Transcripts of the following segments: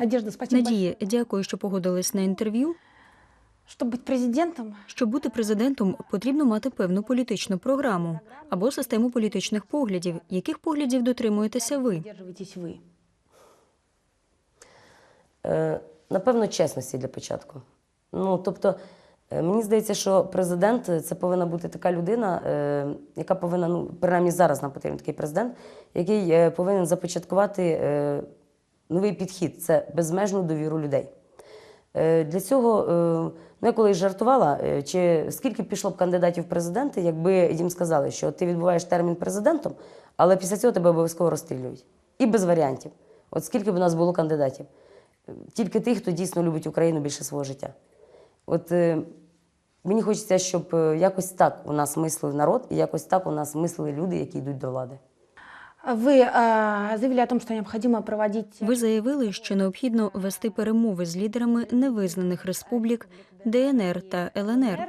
Надежда, спасибо. Надія, дякую, що погодились на інтерв'ю. Чтобы быть президентом, Щоб бути президентом, потрібно мати певну політичну програму або систему політичних поглядів. Яких поглядів дотримуєтеся ви? придерживаетесь вы. Е, Напевно, чесності для початку. Ну, тобто, е, мені здається, що президент е, це повинна бути така людина, е, яка повинна, ну, принаймні зараз нам потрібен такий президент, який е, повинен започаткувати е, новий підхід це безмежну довіру людей. Е, Для цього, е, ну я колись жартувала, е, чи скільки пішло б кандидатів в президенти, якби їм сказали, що ти відбуваєш термін президентом, але після цього тебе обов'язково розстрілюють. І без варіантів. От скільки б у нас було кандидатів? Тільки тих, хто дійсно любить Україну більше свого життя. От мені хочеться, щоб якось так у нас мислив народ, і якось так у нас мислили люди, які йдуть до влади. Вы а, заявили о том, что необходимо проводить Ви заявили, що необхідно вести перемови з лідерами невизнаних республік ДНР та ЛНР.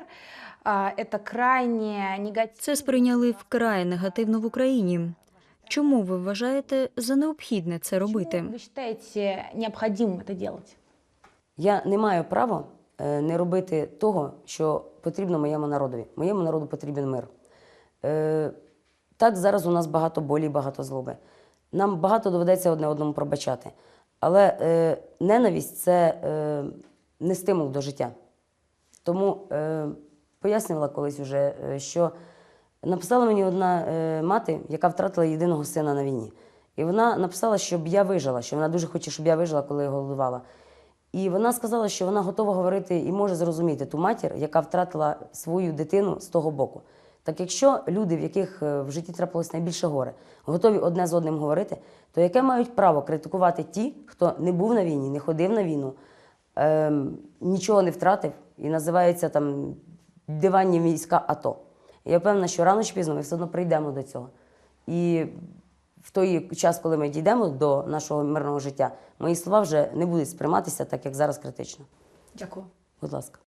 А, это крайне негативно. Це сприйняли вкрай негативно в Україні. Чому ви вважаєте за необхідне це робити? Вы считаете необходимым это делать? Я не маю права е, не робити того, що потрібно моєму народові. Моєму народу потрібен мир. так, зараз у нас багато болі, багато злоби. Нам багато доведеться одне одному пробачати. Але е, ненависть це е, не стимул до життя. Тому е, пояснювала колись уже, е, що написала мені одна е, мати, яка втратила єдиного сина на війні. І вона написала, щоб я вижила, що вона дуже хоче, щоб я вижила, коли голодувала. І вона сказала, що вона готова говорити і може зрозуміти ту матір, яка втратила свою дитину з того боку. Так якщо люди, в яких е, в житті трапилось найбільше горе, готові одне з одним говорити, то яке мають право критикувати ті, хто не був на війні, не ходив на війну, ем, нічого не втратив і називається там диванні війська АТО. Я впевнена, що рано чи пізно ми все одно прийдемо до цього. І в той час, коли ми дійдемо до нашого мирного життя, мої слова вже не будуть сприйматися так, як зараз критично. Дякую. Будь ласка.